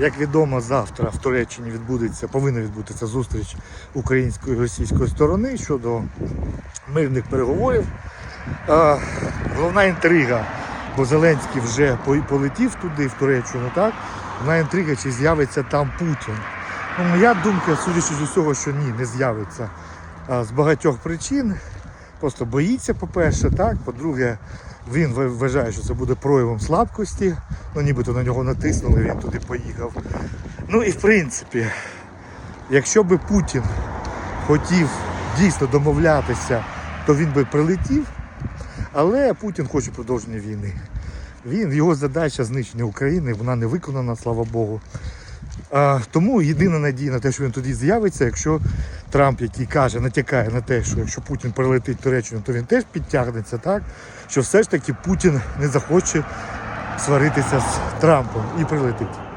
Як відомо, завтра в Туреччині відбудеться, повинна відбутися зустріч української і російської сторони щодо мирних переговорів. Е, головна інтрига, бо Зеленський вже полетів туди, в Туреччину, так? Головна інтрига, чи з'явиться там Путін. Ну, моя думка, судячи з усього, що ні, не з'явиться. А, з багатьох причин. Просто боїться, по-перше, так. По-друге, він вважає, що це буде проявом слабкості. Ну, нібито на нього натиснули, він туди поїхав. Ну і в принципі, якщо би Путін хотів дійсно домовлятися, то він би прилетів. Але Путін хоче продовження війни. Він, його задача знищення України, вона не виконана, слава Богу. Тому єдина надія на те, що він тоді з'явиться, якщо Трамп, який каже, натякає на те, що якщо Путін прилетить в Туреччину, то він теж підтягнеться, так? Що все ж таки Путін не захоче сваритися з Трампом і прилетить.